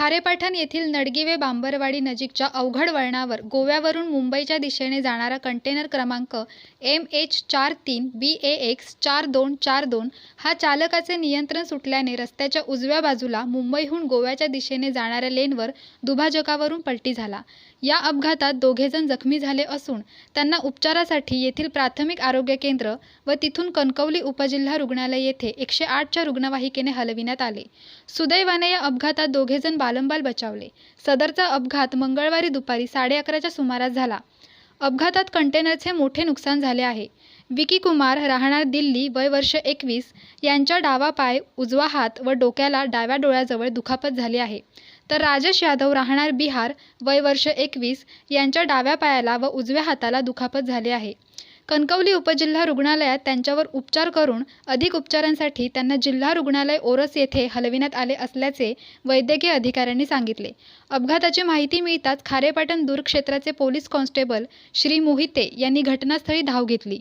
खारेपाटण येथील नडगिवे बांबरवाडी नजीकच्या अवघड वळणावर गोव्यावरून मुंबईच्या दिशेने जाणारा कंटेनर क्रमांक एम एच चार तीन बी ए एक्स चार दोन चार दोन हा चालकाचे नियंत्रण सुटल्याने रस्त्याच्या उजव्या बाजूला मुंबईहून गोव्याच्या दिशेने जाणाऱ्या लेनवर दुभाजकावरून पलटी झाला. या अपघातात दोघेजण जखमी झाले असून त्यांना उपचारासाठी येथील प्राथमिक आरोग्य केंद्र व तिथून कणकवली उपजिल्हा रुग्णालय येथे एकशे आठच्या रुग्णवाहिकेने हलविण्यात आले. सुदैवाने या अपघातात दोघेजण बालंबाल बचावले. सदरचा अपघात मंगळवारी दुपारी साडे अकराच्या सुमारास झाला. अपघातात कंटेनरचे मोठे नुकसान झाले आहे. विकी कुमार राहणार दिल्ली वय वर्ष एकवीस यांच्या डावा पाय उजवा हात व डोक्याला डाव्या डोळ्याजवळ दुखापत झाली आहे. तर राजेश यादव राहणार बिहार वय वर्ष एकवीस यांच्या डाव्या पायाला व उजव्या हाताला दुखापत झाली आहे. कणकवली उपजिल्हा रुग्णालयात त्यांच्यावर उपचार करून अधिक उपचारांसाठी त्यांना जिल्हा रुग्णालय ओरस येथे हलविण्यात आले असल्याचे वैद्यकीय अधिकाऱ्यांनी सांगितले. अपघाताची माहिती मिळताच खारेपाटण दूर क्षेत्राचे पोलीस कॉन्स्टेबल श्री मोहिते यांनी घटनास्थळी धाव घेतली.